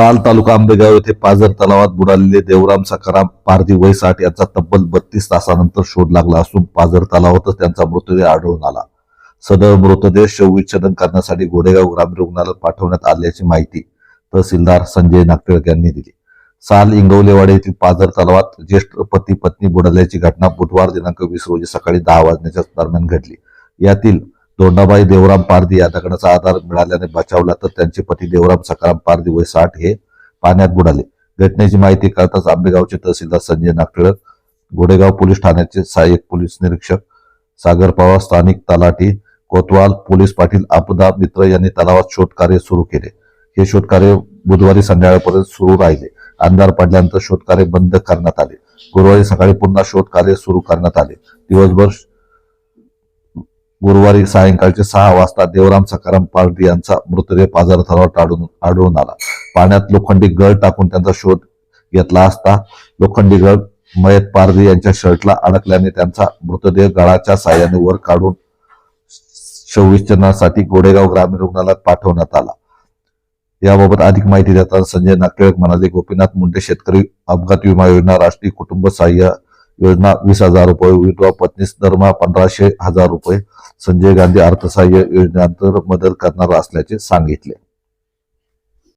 साल तालुका आंबेगाव येथे पाझर तलावात बुडालेले देवराम सखाराम पारधी वैसाठ यांचा तब्बल बत्तीस तासानंतर शोध लागला असून पाझर तलावातच त्यांचा मृतदेह आढळून आला. सदर मृतदेह शवविच्छेदन करण्यासाठी गोडेगाव ग्रामीण रुग्णालयात पाठवण्यात आल्याची माहिती तहसीलदार संजय नागटिळक यांनी दिली. साल इंगवलेवाडी येथील पाझर तलावात ज्येष्ठ पती पत्नी बुडाल्याची घटना बुधवार दिनांक वीस रोजी सकाळी दहा वाजण्याच्या दरम्यान घडली. यातील दोंडाबाई देवराम पारधी या दगडाचा आधार मिळाल्याने बचावला तर त्यांचे पती देवराम सकाराम पारधी वय साठ हे पाण्यात बुडाले. घटनेची माहिती कळताच आंबेगावचे तहसीलदार संजय नागटिळक गोडेगाव पोलीस ठाण्याचे सहाय्यक पोलीस निरीक्षक सागर पवार स्थानिक तलाठी कोतवाल पोलीस पाटील आपदा मित्र यांनी तलावात शोधकार्य सुरू केले. हे शोधकार्य बुधवारी संध्याकाळपर्यंत सुरू राहिले. अंधार पडल्यानंतर शोधकार्य बंद करण्यात आले. गुरुवारी सकाळी पुन्हा शोधकार्य सुरू करण्यात आले. दिवसभर गुरुवारी सायंकाळचे सहा वाजता देवराम सकाराम पार्टी यांचा मृतदेह पाझर आढळून आढळून आला. पाण्यात लोखंडी गळ टाकून त्यांचा शोध घेतला असता लोखंडी गळ मयत पारधी यांच्या शर्टला अडकल्याने त्यांचा मृतदेह गळाच्या साह्याने वर काढून शवविच्छेदनासाठी गोडेगाव ग्रामीण रुग्णालयात पाठवण्यात आला. याबाबत अधिक माहिती देताना संजय नागटिळक म्हणाले गोपीनाथ मुंडे शेतकरी अपघात विमा योजना राष्ट्रीय कुटुंब सहाय्य योजना वीस हजार रुपये विधवा पत्नीस दरमहा पंधराशे हजार रुपये संजय गांधी अर्थसहाय्य योजनेअंतर्गत मदत करणार असल्याचे सांगितले.